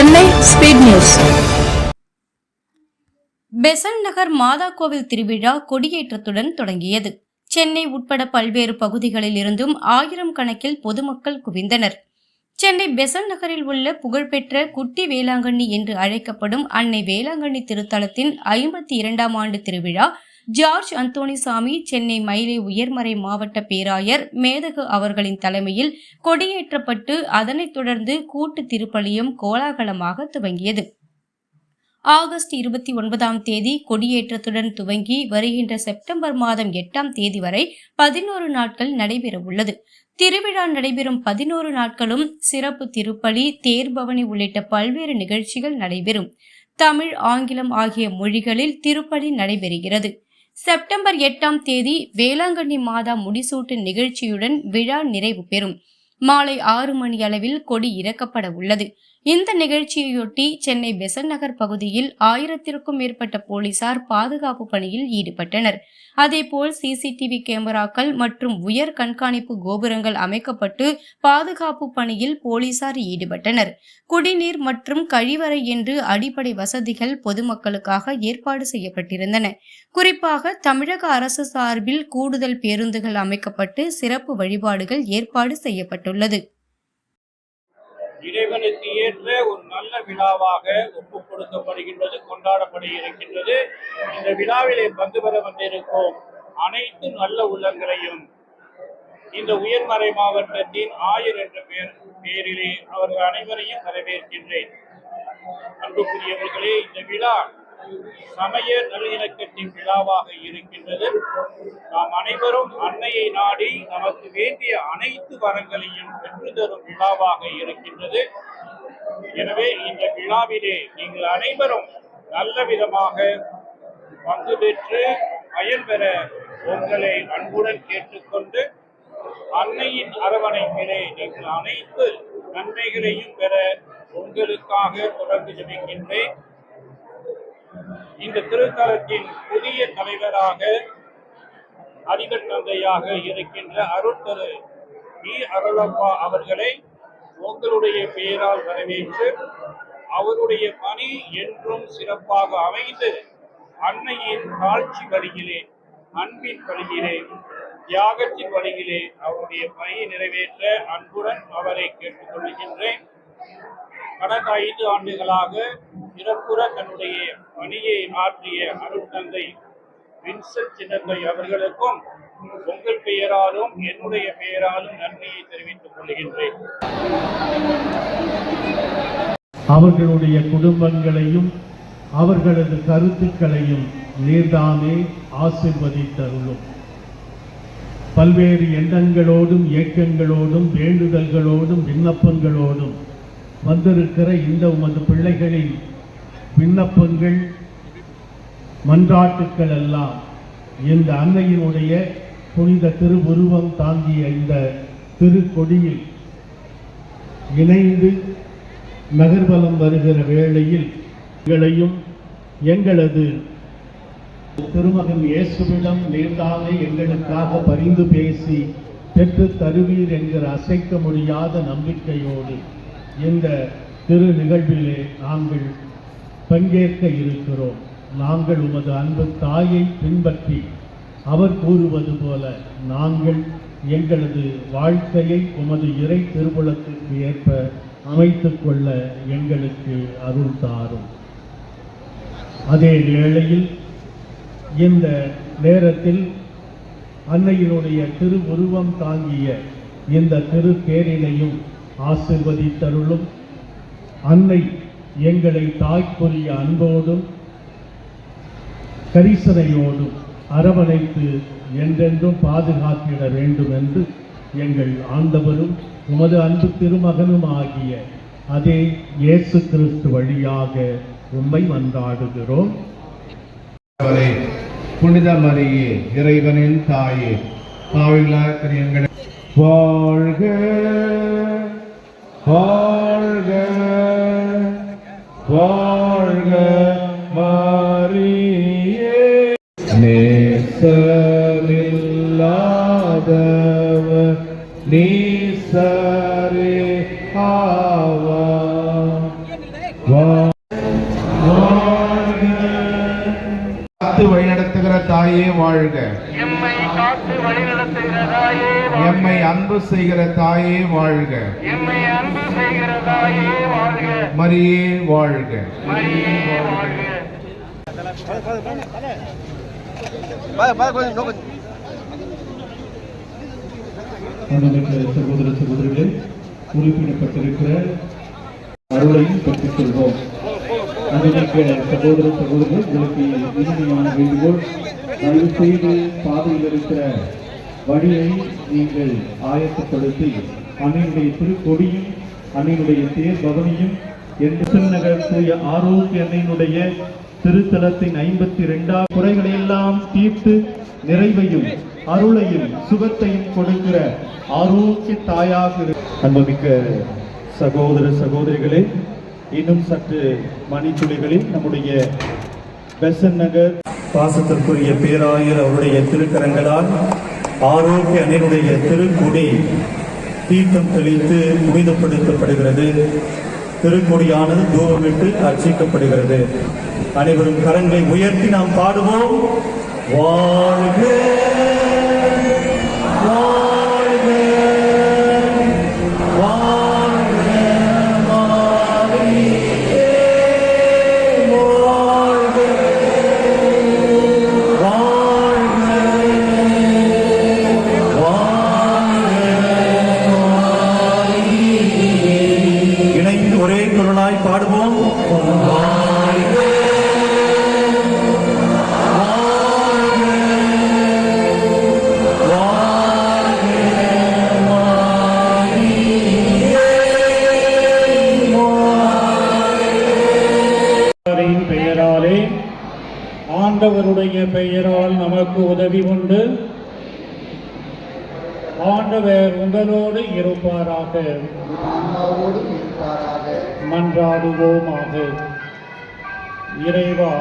Chennai speed news. Besant Nagar மாதா கோவில் திருவிழா கொடியேற்றத்துடன் தொடங்கியது. சென்னை உட்பட பல்வேறு பகுதிகளில் இருந்தும் ஆயிரம் கணக்கில் பொதுமக்கள் குவிந்தனர். சென்னை பெசன்ட் நகரில் உள்ள புகழ்பெற்ற குட்டி வேளாங்கண்ணி என்று அழைக்கப்படும் அன்னை வேளாங்கண்ணி திருத்தலத்தின் ஐம்பத்தி இரண்டாம் ஆண்டு திருவிழா ஜார்ஜ் அந்தோணிசாமி சென்னை மயிலை உயர்மறை மாவட்ட பேராயர் மேதகு அவர்களின் தலைமையில் கொடியேற்றப்பட்டு அதனைத் தொடர்ந்து கூட்டு திருப்பலியும் கோலாகலமாக துவங்கியது. ஆகஸ்ட் இருபத்தி ஒன்பதாம் தேதி கொடியேற்றத்துடன் துவங்கி வருகின்ற செப்டம்பர் மாதம் எட்டாம் தேதி வரை பதினோரு நாட்கள் நடைபெறவுள்ளது. திருவிழா நடைபெறும் பதினோரு நாட்களும் சிறப்பு திருப்பலி தேர்பவனி உள்ளிட்ட பல்வேறு நிகழ்ச்சிகள் நடைபெறும். தமிழ் ஆங்கிலம் ஆகிய மொழிகளில் திருப்பலி நடைபெறுகிறது. செப்டம்பர் எட்டாம் தேதி வேளாங்கண்ணி மாதா முடிசூட்டு நிகழ்ச்சியுடன் விழா நிறைவு பெறும். மாலை ஆறு மணி அளவில் கொடி இறக்கப்பட உள்ளது. இந்த நிகழ்ச்சியையொட்டி சென்னை பெசன்ட் நகர் பகுதியில் ஆயிரத்திற்கும் மேற்பட்ட போலீசார் பாதுகாப்பு பணியில் ஈடுபட்டனர். அதேபோல் சிசிடிவி கேமராக்கள் மற்றும் உயர் கண்காணிப்பு கோபுரங்கள் அமைக்கப்பட்டு பாதுகாப்பு பணியில் போலீசார் ஈடுபட்டனர். குடிநீர் மற்றும் கழிவறை என்று அடிப்படை வசதிகள் பொதுமக்களுக்காக ஏற்பாடு செய்யப்பட்டிருந்தன. குறிப்பாக தமிழக அரசு சார்பில் கூடுதல் பேருந்துகள் அமைக்கப்பட்டு சிறப்பு வழிபாடுகள் ஏற்பாடு செய்யப்பட்டுள்ளது. இறைவனுக்கு ஏற்ற ஒரு நல்ல விழாவாக ஒப்பு கொடுக்கப்படுகின்றது கொண்டாடப்பட இருக்கின்றது. இந்த விழாவிலே பங்கு பெற வந்திருக்கும் அனைத்து நல்ல உள்ளங்களையும் இந்த உயர்மறை மாவட்டத்தின் ஆயர் என்ற பெயர் பெயரிலே அவர்கள் அனைவரையும் வரவேற்கின்றேன். அன்புக்குரியவர்களே இந்த விழா சமய நல்லிணக்கத்தின் விழாவாக இருக்கின்றது. நாம் அனைவரும் அன்னையை நாடி நமக்கு வேண்டிய அனைத்து வரங்களையும் பெற்று தரும் விழாவாக இருக்கின்றது. எனவே இந்த விழாவிலே நீங்கள் அனைவரும் நல்ல விதமாக பங்கு பெற்று பயன்பெற உங்களை அன்புடன் கேட்டுக்கொண்டு அன்னையின் அரவணைப்பிலே நீங்கள் அனைத்து நன்மைகளையும் பெற உங்களுக்காக தொடர்ந்து ஜபிக்கின்றேன் இந்த திருத்தலத்தின் புதிய தலைவராக அதிபர் தந்தையாக இருக்கின்ற அருட்தரு வி. அருளப்பா அவர்களை உங்களுடைய பெயரால் வரவேற்று அவருடைய பணி என்றும் சிறப்பாக அமைந்து அன்னையின் காட்சி வழியிலே அன்பின் வழியிலே தியாகத்தின் வழியிலே அவருடைய பணியை நிறைவேற்ற அன்புடன் அவரை கேட்டுக்கொள்கின்றேன். கடந்த ஐந்து ஆண்டுகளாக சிறப்புற தன்னுடைய பணியை ஆற்றிய அருட்தந்தை வின்சென்ட் சின்னத்தை அவர்களுக்கும் உங்கள் பெயராலும் என்னுடைய பெயராலும் நன்றியை தெரிவித்துக் கொள்கின்றேன். அவர்களுடைய குடும்பங்களையும் அவர்களது கருத்துக்களையும் நீர்தானே ஆசிர்வதித்தருளும். பல்வேறு எண்ணங்களோடும் இயக்கங்களோடும் வேண்டுதல்களோடும் விண்ணப்பங்களோடும் வந்திருக்கிற இந்த உமது பிள்ளைகளின் விண்ணப்பங்கள் மன்றாட்டுக்கள் எல்லாம் இந்த அன்னையினுடைய புனித திருவுருவம் தாங்கிய இந்த திருக்கொடியில் இணைந்து நகர்வலம் வருகிற வேளையில் எங்களையும் எங்களது திருமகன் இயேசுவிடம் நீர்தானே எங்களுக்காக பரிந்து பேசி பெற்று தருவீர் என்கிற அசைக்க முடியாத நம்பிக்கையோடு இந்த திரு நிகழ்விலே நாங்கள் பங்கேற்க இருக்கிறோம். நாங்கள் உமது அன்பு தாயை பின்பற்றி அவர் கூறுவது போல நாங்கள் எங்களது வாழ்க்கையை உமது இறை திருவுளத்திற்கு ஏற்ப அமைத்து கொள்ள எங்களுக்கு அருள் தாரும். அதே வேளையில் இந்த நேரத்தில் அன்னையினுடைய திருவுருவம் தாங்கிய இந்த திரு பேரினையும் ஆசிர்வதித்தருளும். அன்னை எங்களை தாய்க்குரிய அன்போடும் கரிசனையோடும் அரவணைத்து என்றென்றும் பாதுகாத்திட வேண்டும் என்று எங்கள் ஆண்டவரும் உமது அன்பு திருமகனும் ஆகிய அதே இயேசு கிறிஸ்து வழியாக உண்மை மன்றாடுகிறோம். புனித மரியே இறைவனின் தாயே எங்களை வாழ்க! வாழ்க வாழ்க மாரியே. நேசமில்லாதவர் நீசரே ஆவா காத்து வழிநடத்துகிற தாயே வாழ்க. எம்மை அன்பு செய்கிற தாயே மரியே வாழ்க. மரியே வாழ்க. அன்புமிக்க சகோதர சகோதரிகளே குறிப்பிடப்பட்டிருக்கிற அருளையும் பெற்றுக் கொள்வோம் அன்புமிக்க சகோதர உங்களுக்கு வேண்டுகோள் தயவு செய்து பாதையில் இருக்கிற வழியை நீங்கள் ஆயத்தப்படுத்தி அன்னையுடைய திருக்கொடியும் அன்னையுடைய தேர் பவனியும் என்று நகர் தூய ஆரோக்கிய அன்னையினுடைய திருத்தலத்தின் ஐம்பத்தி ரெண்டாம் குறைகளையெல்லாம் தீர்த்து நிறைவையும் அருளையும் சுகத்தையும் கொடுக்கிற ஆரோக்கிய தாயாக இரு- அன்புமிக்க சகோதர சகோதரிகளே இன்னும் சற்று மணித்துளிகளில் நம்முடைய பெசன் நகர் பாசத்திற்குரிய பேராயர் அவருடைய திருக்கரங்களால் ஆரோக்கிய அணியினுடைய திருக்குடி தீர்த்தம் தெளித்து புனிதப்படுத்தப்படுகிறது. திருக்கொடியானது தூபமிட்டு அர்ச்சிக்கப்படுகிறது. அனைவரும் கரங்களை உயர்த்தி நாம் பாடுவோம். வாழ்க வாழ்க ஆண்டவருடைய பெயரால் நமக்கு உதவி உண்டு. ஆண்டவர் உங்களோடு இருப்பாராக. மன்றாடுவோமாக. இறைவா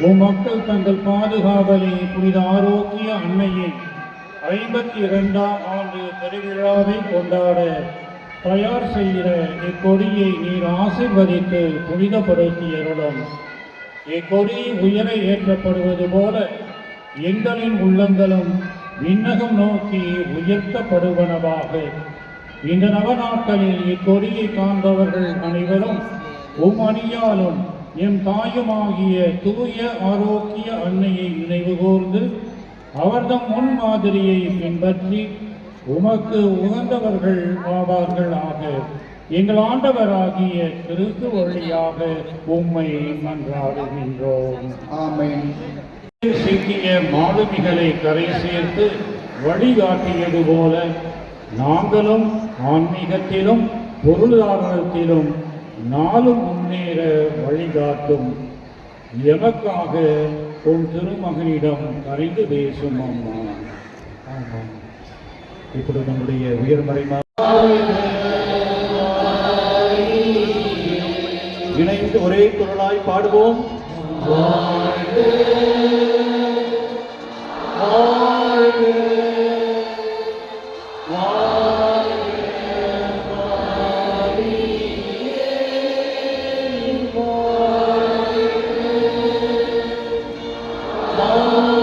உம் மக்கள் தங்கள் பாதுகாவலை புனித ஆரோக்கிய அன்னையின் ஐம்பத்தி இரண்டாம் ஆண்டு பெருவிழாவை கொண்டாட தயார் செய்கிற இக்கொடியை நீர் ஆசிர்வதித்து புனிதப்படுத்தியருளும் இக்கொடி உயர ஏற்றப்படுவது போல எங்களின் உள்ளங்களும் விண்ணகம் நோக்கி உயர்த்தப்படுவனவாக. இந்த நவநாட்களில் இக்கொடியை காண்பவர்கள் அனைவரும் உம் அணியாலும் எம் தாயுமாகிய தூய ஆரோக்கிய அன்னையை நினைவு கூர்ந்து அவர்தம் முன்மாதிரியை பின்பற்றி உமக்கு உகந்தவர்கள் ஆவார்கள் ஆக எங்கள் ஆண்டவராகிய கிறிஸ்து வழியாக உம்மை மன்றாடுகின்றோம். ஆமென். சிக்கிய மாலுமிகளை கரை சேர்த்து வழிகாட்டியது போல நாங்களும் ஆன்மீகத்திலும் பொருளாதாரத்திலும் நாளும் முன்னேற வழிகாட்டும். எமக்காக உன் திருமகனிடம் கரைந்து பேசும் அம்மா. ஆமாம். இப்பொழுது நம்முடைய உயர்மறைமா ஒரே குரலாய் பாடுவோம். Oh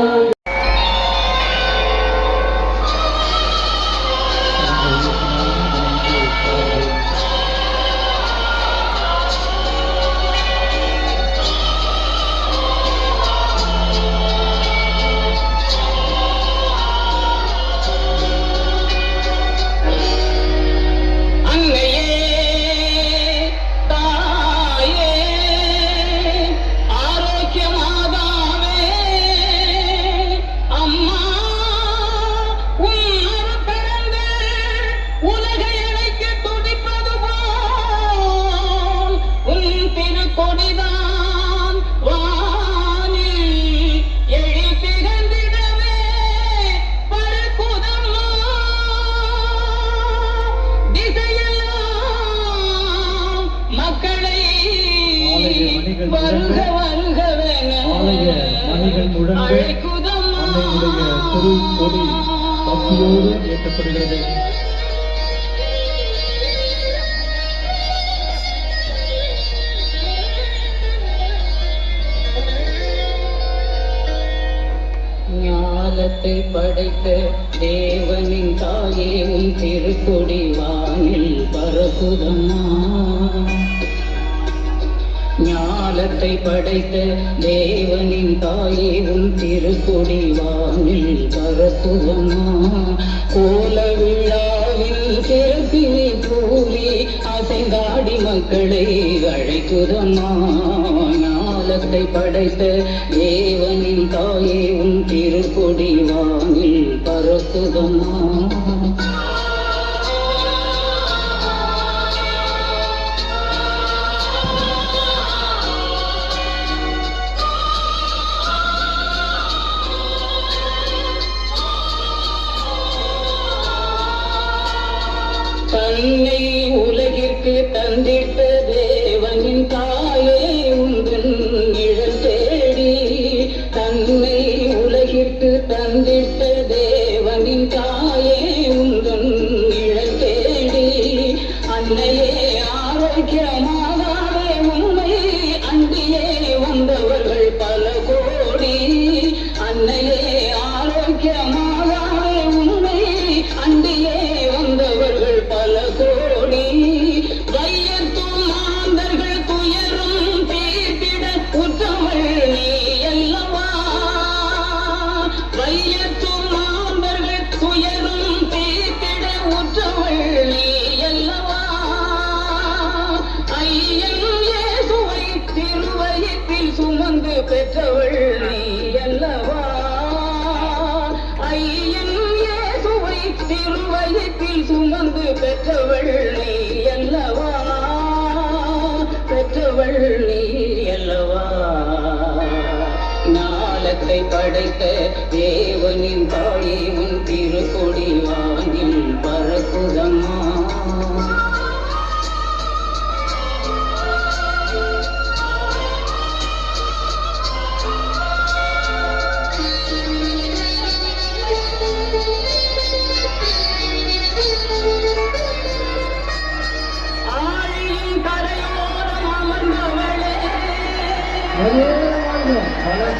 மக்களை வருக வருகவென திருக்கொடி பக்தியோடு ஏற்றப்படுகிறது. ஞாலத்தை படைத்த தேவனின் தாயே உன் திருக்கொடி வானில் பரப்புதம்மா. ஞாலத்தை படைத்த தேவனின் தாயே உன் திருக்கொடி வானில் பரப்புதம்மா. கோல விழாவில் சிறப்பினை கூறி அசைந்தாடி மக்களை அழைக்குதம்மா. உலகத்தை படைத்த தேவனின் தாயே உன் திருப்பொடி வானில் பரப்புதம்மா. உலகிற்கு பெற்றவள் நீ அல்லவா? பெற்றவள் நீ அல்லவா? நாளத்தை படைத்த தேவனின் தாயே உன் திருக்கொடி வாங்கின் பரப்புதம்மா.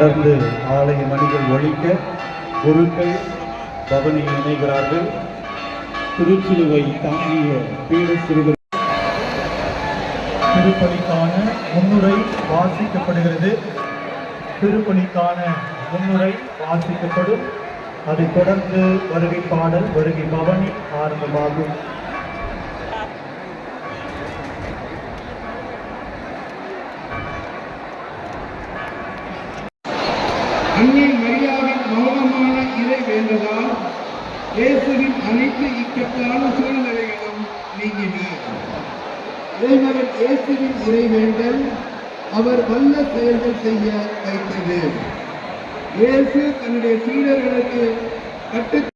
தொடர்ந்து ஆலய மணிகள் ஒழிக்க குருக்கள் பவனியில் இணைகிறார்கள். திருச்சிலுவை தாங்கிய பீட சிறுவர் திருப்பணிக்கான முன்னுரை வாசிக்கப்படுகிறது. திருப்பணிக்கான முன்னுரை வாசிக்கப்படும். அதைத் தொடர்ந்து வருகை பாடல் வருகை பவனி ஆரம்பமாகும். இயேசுவின் அனைத்து இக்கட்டான சூழ்நிலைகளும் நீங்கின. இறைமகன் இயேசுவின் இறைவேண்டல் அவர் வல்ல செயல்கள் செய்ய வைத்தது. இயேசு தன்னுடைய சீடர்களுக்கு கற்றுத்